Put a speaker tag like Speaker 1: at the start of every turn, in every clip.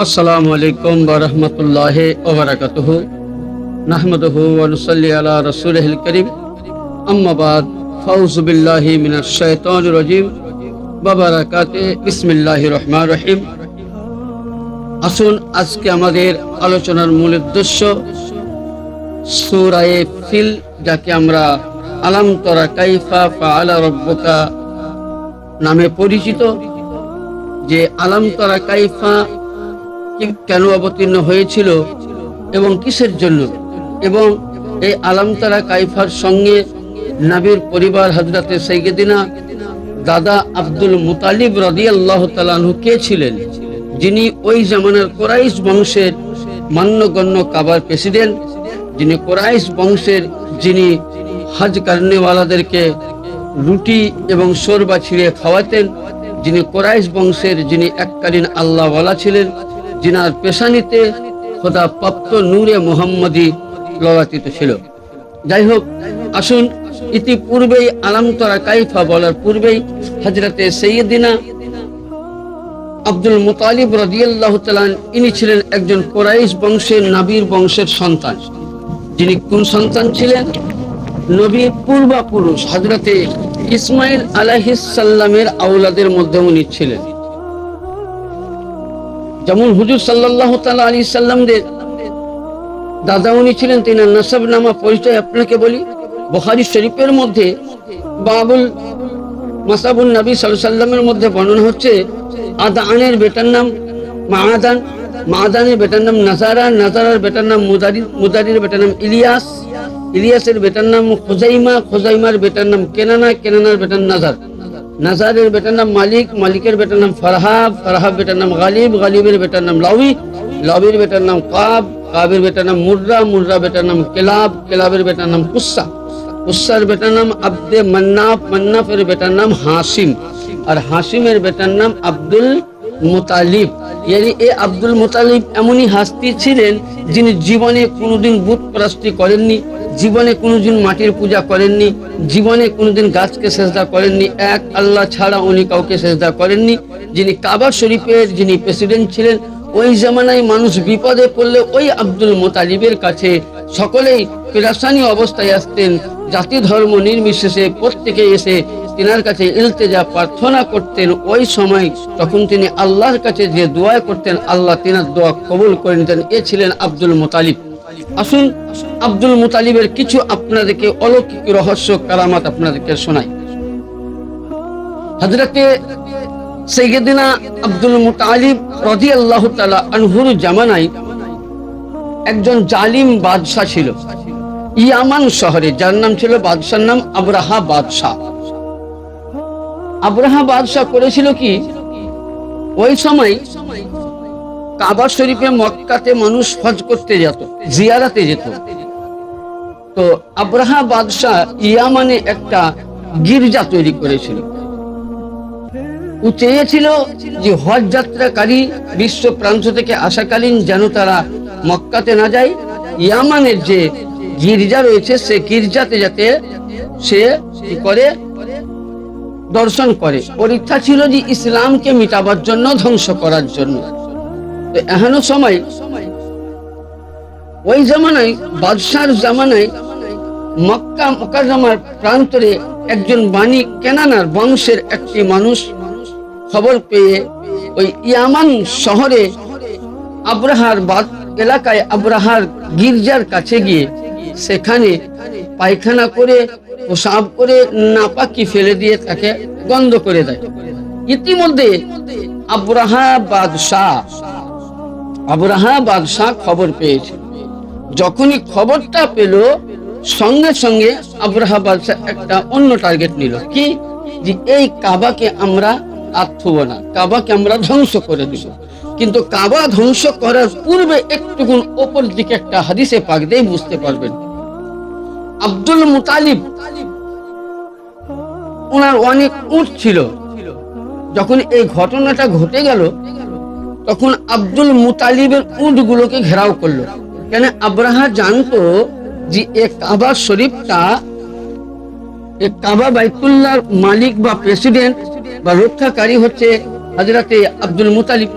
Speaker 1: আসসালামু আলাইকুম বরহমতুল্লাহ ওবরাকাতুহ নাহমদহু ওয়ানুসাল্লি আলা বিল্লাহি মিনাশ রহিম। আসুন আজকে আমাদের আলোচনার মূল উদ্দেশ্য সূরায়ে ফিল, যাকে আমরা আলাম তরা কাইফা রাব্বুকা নামে পরিচিত, যে আলাম তরা কাইফা কেন অবতীর্ণ হয়েছিল এবং কিসের জন্য? এবং এই আলামতারা কাইফার সঙ্গে নাবির পরিবার হজরতে সৈয়দিনা দাদা আব্দুল মুতালিব রদি আল্লাহ তালাহু কে ছিলেন? যিনি ওই জামানার কোরাইশ বংশের মান্যগণ্য কাবার প্রেসিডেন্ট, যিনি কোরাইশ বংশের যিনি হজ কারণেওয়ালাদেরকে রুটি এবং সোরবা ছিঁড়ে খাওয়াতেন, যিনি কোরাইশ বংশের যিনি এককালীন আল্লাহওয়ালা ছিলেন যিনার পেশানিতে খোদা প্রাপ্ত নূরে মোহাম্মদী লগাতিত ছিল। যাই হোক আসুন ইতিপূর্বেই আলামতরা কাইফা বলার পূর্বেই হজরতে সৈয়দিনা আব্দুল মুতালিব রাদিয়াল্লাহু তাআলা ইনি ছিলেন একজন কোরাইশ বংশের নাবির বংশের সন্তান। যিনি কোন সন্তান ছিলেন? নবী পূর্বাপুরুষ হাজরাতে ইসমাইল আলাইহিস সাল্লামের আওলাদের মধ্যে উনি ছিলেন। যেমন হুজুর তাআলা আলী সাল্লামদের দাদা উনি ছিলেন তিনি নাসাব নামা পরিচয় আপনাকে বলি। বুখারী শরীফের মধ্যে বাবুল মাসাবুল নবী সাল্লামের মধ্যে বর্ণনা হচ্ছে, আদানের বেটার নাম মাহাদান মাহাদানের বেটার নাম নাজারা, নাজারার বেটার নাম মুদারির মুদারির বেটার নাম ইলিয়াস, ইলিয়াসের বেটার নাম খোজাইমা, খোজাইমার বেটার নাম কেনানা, কেনানার বেটার নাজার। নাজারের বেটার নাম মালিক মালিকের বেটার নাম ফারহাব ফারহাব বেটার নাম গালিব গালিবের বেটার নাম লাউই লাউবির বেটার নাম কাব কাবের বেটার নাম মুর্রা মুর্রা বেটার নাম কেলাব কেলাবের বেটার নাম কুস্সা কুস্সার বেটার নাম আব্দে মান্নাফ মান্নাফের বেটার নাম হাসিম আর হাসিমের বেটার নাম আব্দুল মুতালিব ইয়ানি এ আব্দুল মুতালিব এমনই হাস্তি ছিলেন যিনি জীবনে কোনোদিন বুত প্রস্তি করেননি জীবনে কোনোদিন মাটির পূজা করেননি, জীবনে কোনোদিন গাছকে সেজদা করেননি। এক আল্লাহ ছাড়া উনি কাউকে সেজদা করেননি। যিনি কাবা শরীফের যিনি প্রেসিডেন্ট ছিলেন, ওই জামানায় মানুষ বিপদে পড়লে ওই আব্দুল মোতালিবের কাছে সকলেই পেরাসানি অবস্থায় আসতেন। জাতি ধর্ম নির্বিশেষে প্রত্যেকে এসে তিনার কাছে ইলতেজা, প্রার্থনা করতেন। ওই সময় তখন তিনি আল্লাহর কাছে যে দোয়া করতেন, আল্লাহ তিনার দোয়া কবুল করে নিতেন। এ ছিলেন আব্দুল মোতালিব। আসুন, আব্দুল মুতালিবের কিছু আপনাদেরকে অলৌকিক রহস্য, কারামাত আপনাদেরকে শোনাই। হজরতে সৈয়দিনা আব্দুল মুতালিব রদি আল্লাহ তালা আনহুর জামানায় একজন জালিম বাদশাহ ছিল। ইয়ামান শহরে, যার নাম ছিল বাদশার নাম আবরাহা বাদশাহ। আবরাহা বাদশাহ করেছিল কি? ওই সময় কাবা শরীফে মক্কাতে মানুষ হজ করতে যেত, জিয়ারাতে যেত। তো আব্রাহা বাদশাহ ইয়ামানে একটা গির্জা তৈরি করেছিল। ও চেয়েছিল যে হজ যাত্রাকারী বিশ্ব প্রান্ত থেকে আসাকালীন যেন তারা মক্কাতে না যায়। ইয়ামানের যে গির্জা রয়েছে, সে গির্জাতে যাতে সে করে? দর্শন করে। ইচ্ছা ছিল যে ইসলামকে মিটাবার জন্য, ধ্বংস করার জন্য। তো এখনও সময়। ওই জামানায়, বাদশার জামানায়, মক্কা মোকাররমার প্রান্তরে একজন বাণী কেনানার বংশের একটি মানুষ খবর পেয়ে ওই ইয়ামান শহরে আব্রাহার বাদ এলাকায় আব্রাহার গির্জার কাছে গিয়ে সেখানে পায়খানা করে, প্রসাব করে, নাপাকি ফেলে দিয়ে তাকে গন্ধ করে দেয়। ইতিমধ্যে আব্রাহা বাদশাহ আবরাহা বাদশাহ খবর পেয়েছে। যখনই খবরটা পেল, সঙ্গে সঙ্গে আবরাহা বাদশাহ একটা অন্য টার্গেট নিল। কি? যে এই কাবাকে আমরা আর না, কাবাকে আমরা ধ্বংস করে দিব। কিন্তু কাবা ধ্বংস করার পূর্বে ওপর দিকে একটা হাদিসে পাক বুঝতে পারবেন। আব্দুল মুতালিব ওনার অনেক উট ছিল। যখন এই ঘটনাটা ঘটে গেল তখন আব্দুল মুতালিবের উটগুলোকে ঘেরাও করল। কেন আব্রাহা জানতো যে এ কাবা শরীফটা, এ কাবা বাইতুল্লাহর মালিক বা প্রেসিডেন্ট বা রক্ষাকারী হচ্ছে হাজরাতে আব্দুল মুতালিব।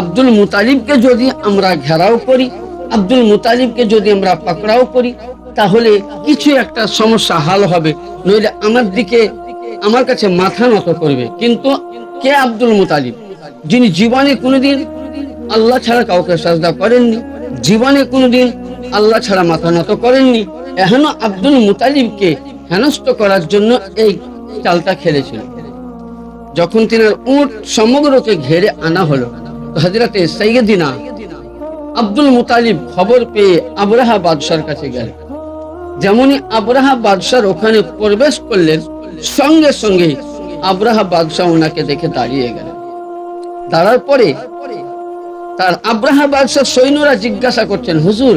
Speaker 1: আব্দুল মুতালিবকে যদি আমরা ঘেরাও করি, আব্দুল মুতালিবকে যদি আমরা পাকড়াও করি, তাহলে কিছু একটা সমস্যা হাল হবে, নইলে আমার দিকে, আমার কাছে মাথা নত করবে। কিন্তু কে আব্দুল মুতালিব? যিনি জীবনে কোনোদিন আল্লাহ ছাড়া কাউকে সাজদা করেননি, জীবনে কোনোদিন আল্লাহ ছাড়া মাথা নত করেননি এখনও আব্দুল মুতালিবকে হেনস্থ করার জন্য এই চালটা খেলেছিল। যখন তিনার উট সমগ্রকে ঘেরে আনা হলো হজরতে সৈয়দিনা আব্দুল মুতালিব খবর পেয়ে আবরাহা বাদশার কাছে গেলেন। যেমনই আবরাহা বাদশার ওখানে প্রবেশ করলেন, সঙ্গে সঙ্গে আবরাহা বাদশাহ ওনাকে দেখে দাঁড়িয়ে গেলেন। দাঁড়ার পরে তার আব্রাহা বাদশাহ সৈন্যরা জিজ্ঞাসা করছেন, হুজুর,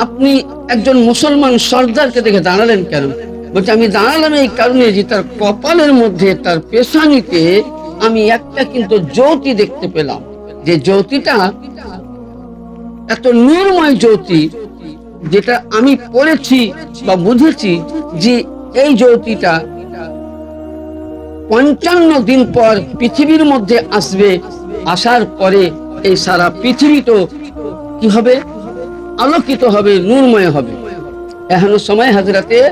Speaker 1: আপনি একজন মুসলমান সর্দারকে দেখে দাঁড়ালেন কেন? বলছে, আমি দাঁড়ালাম এই কারণে যে তার কপালের মধ্যে, তার পেশানিতে আমি একটা কিন্তু জ্যোতি দেখতে পেলাম। যে জ্যোতিটা এত নির্ময় জ্যোতি যেটা আমি পড়েছি বা বুঝেছি যে এই জ্যোতিটা পঞ্চান্ন দিন পর পৃথিবীর মধ্যে আসবে, আসার পরে এই সারা পৃথিবী তো কি হবে? আলোকিত হবে, নূরময় হবে। এখনও সময় হাজরাতে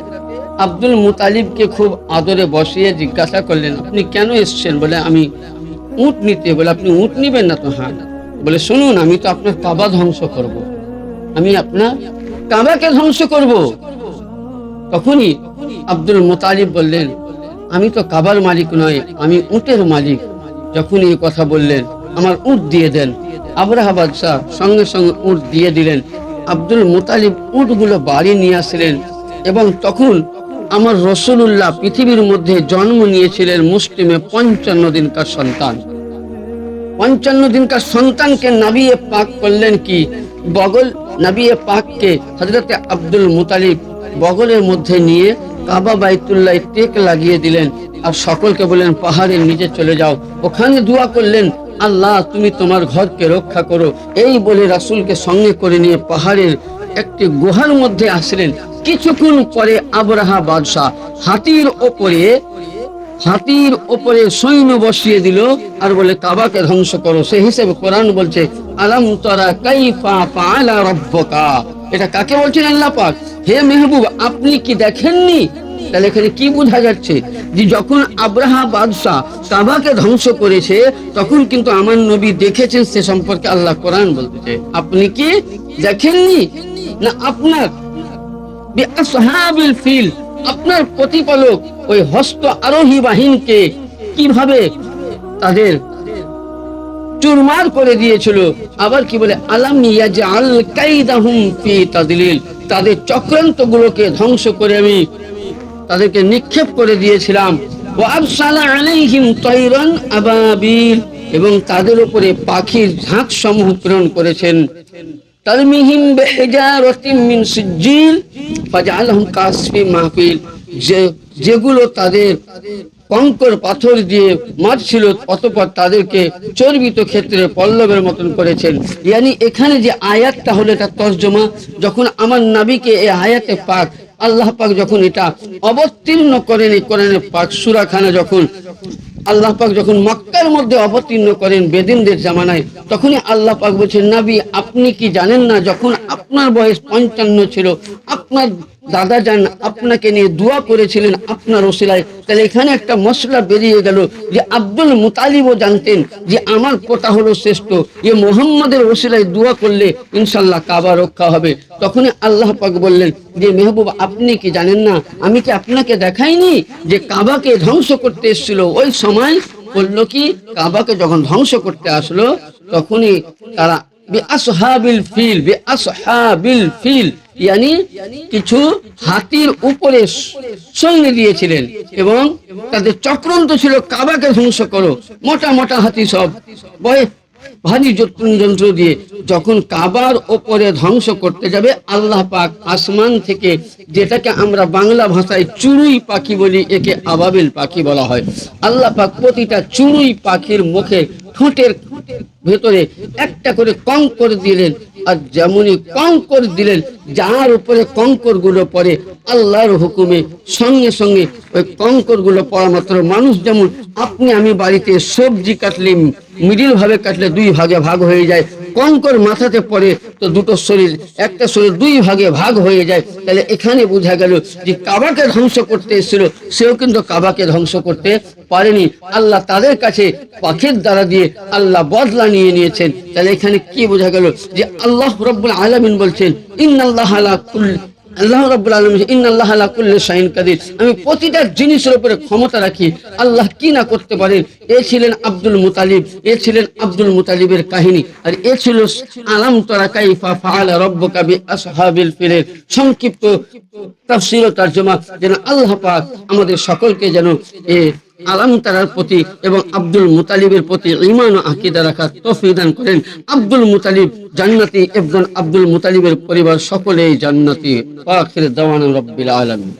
Speaker 1: আব্দুল মুতালিবকে খুব আদরে বসিয়ে জিজ্ঞাসা করলেন, আপনি কেন এসছেন? বলে, আমি উট নিতে। বলে, আপনি উট নিবেন না তো? হ্যাঁ। বলে, শুনুন, আমি তো আপনার কাবা ধ্বংস করব। আমি আপনার কাবাকে ধ্বংস করব। তখনই আব্দুল মুতালিব বললেন আমি তো কাবার মালিক নয় আমি উটের মালিক। যখনই এই কথা বললেন, আমার উট দিয়ে দেন। আবরাহা বাদশাহ সঙ্গে সঙ্গে উট দিয়ে দিলেন। আব্দুল মুতালিব উটগুলো বাড়ি নিয়ে আসলেন এবং তখন আমার রসুল্লাহ পৃথিবীর মধ্যে জন্ম নিয়েছিলেন মুসলিমে পঞ্চান্ন দিনকার সন্তান। পঞ্চান্ন দিনকার সন্তানকে নাবিয়ে পাক করলেন কি? বগল নাবিয়ে পাককে হজরতে আব্দুল মুতালিব বগলের মধ্যে নিয়ে কাবা বাইতুল্লাহ টেক লাগিয়ে দিলেন আর সকলকে বললেন পাহাড়ের নিচে চলে যাও। ওখানে দোয়া করলেন, আল্লাহ, তুমি তোমার ঘরকে রক্ষা করো। এই বলে রাসূলকে সঙ্গে করে নিয়ে পাহাড়ের একটি গুহার মধ্যে আসলেন। কিছুক্ষণ পরে আবরাহা বাদশাহ হাতির ওপরে হাতির ওপরে সৈন্য বসিয়ে দিল আর বলে, কাবাকে ধ্বংস করো। সে হিসেবে কোরআন বলছে, আলাম তরা কাইফা ফাআলা রাব্বুকা? এটা কাকে বলছেন আল্লাহ পাক? হে মেহবুব, আপনি কি দেখেননি? তাহলে এখানে কি বোঝা যাচ্ছে? যে যখন আব্রাহা বাদশাহ কাবাকে ধ্বংস করেছে, তখন কিন্তু আমার নবী দেখেছেন সে সম্পর্কে আল্লাহ কোরআন বলতেছে। আপনি কি দেখেননি? না, আপনার ফিল, আপনার প্রতিপালক ওই হস্ত আরোহী বাহিনীকে কীভাবে তাদের চুরমার করে দিয়েছিল। আবার কি বলে, আলাম তাদের চক্রান্ত গুলোকে ধ্বংস করে আমি তাদেরকে নিক্ষেপ করে দিয়েছিলাম। এবং তাদের উপরে পাখির ঝাঁক সমূহ প্রেরণ করেছেন যেগুলো তাদের কঙ্কর পাথর দিয়ে মারছিল অতপর তাদেরকে চর্বিত ক্ষেত্রে পল্লবের মতন করেছেন। ইয়ানি, এখানে যে আয়াতটা হলো এটা তর্জমা। যখন আমার নাবিকে এই আয়াতে পাক, আল্লাহ পাক যখন এটা অবতীর্ণ করেন, এই কোরআনের পাক সুরাখানা যখন, আল্লাহ পাক যখন মক্কার মধ্যে অবতীর্ণ করেন বেদিনদের জামানায়, তখনই আল্লাহ পাক বলছেন, নাবি, আপনি কি জানেন না, যখন আপনার বয়স পঞ্চান্ন ছিল, আপনার দাদা যান আপনাকে নিয়ে দোয়া করেছিলেন আপনার ওসিলায়। তাহলে এখানে একটা মশলা বেরিয়ে গেল যে আব্দুল মুতালিবও জানতেন যে আমার পোতা হলো শ্রেষ্ঠ। যে মোহাম্মদের ওসিলায় দোয়া করলে ইনশাল্লাহ কাবা রক্ষা হবে। তখনই আল্লাহ পাক বললেন, যে মেহবুব, আপনি কি জানেন না, আমি কি আপনাকে দেখাইনি যে কাবাকে ধ্বংস করতে এসেছিল? ওই সময় বলল কি, কাবাকে যখন ধ্বংস করতে আসলো, তখনই তারা ফিল ফিল। কিছু হাতির উপরে সৈন্য দিয়েছিলেন এবং তাদের চক্রান্ত ছিল, কাবাকে ধ্বংস করো। মোটা মোটা হাতি সব, বয় ভারী যন্ত্র- দিয়ে যখন কাবার ওপরে ধ্বংস করতে যাবে, আল্লাহ পাক আসমান থেকে যেটাকে আমরা বাংলা ভাষায় চুড়ুই পাখি বলি, একে আবাবিল পাখি বলা হয়। আল্লাহ পাক প্রতিটা চুড়ুই পাখির মুখে ঠোঁটের ভেতরে একটা করে কঙ্কর দিলেন। আর যেমনই কঙ্কর দিলেন, যার উপরে কঙ্করগুলো পরে আল্লাহর হুকুমে সঙ্গে সঙ্গে ওই কঙ্করগুলো পড়া মাত্র মানুষ যেমন, আপনি আমি বাড়িতে সবজি কাটলে, মিডিল ভাবে কাটলে দুই ভাগে ভাগ হয়ে যায় কঙ্কর মাথাতে পড়ে তো দুটো শরীর, একটা শরীর দুই ভাগে ভাগ হয়ে যায়। তাহলে এখানে বোঝা গেল যে কাবাকে ধ্বংস করতে এসেছিল, সেও কিন্তু কাবাকে ধ্বংস করতে পারেনি। আল্লাহ তাদের কাছে পাখির দ্বারা দিয়ে আল্লাহ বদলা নিয়ে নিয়েছেন। তাহলে এখানে কি বোঝা গেল যে আল্লাহ রব্বুল আলমিন বলছেন, ইন্নাল্লাহ আলা কুল্লি আল্লাহ রাব্বুল আলামিন ইন্না আল্লাহ আলা কুল্লি শাইইন কাদির। আমি প্রতিটা জিনিসের উপরে ক্ষমতা রাখি। আল্লাহ কি না করতে পারেন এ ছিলেন আব্দুল মুতালিব, এ ছিলেন আব্দুল মুতালিবের কাহিনী। আর এ ছিল আলাম তারা কাইফা ফাআলা রাব্বুকা বি আসহাবিল ফিলের সংক্ষিপ্ত তাফসীর ও তরজমা। যেন আল্লাহ পাক আমাদের সকলকে যেন এ আলাম তারার প্রতি এবং আব্দুল মুতালিবের প্রতি ইমান ও আকিদা রাখার তফিদান দান করেন। আব্দুল মুতালিব জান্নাতি এবং আব্দুল মুতালিবের পরিবার সকলেই জান্নাতি। আখির দেওয়ান রব্বিল আলামিন।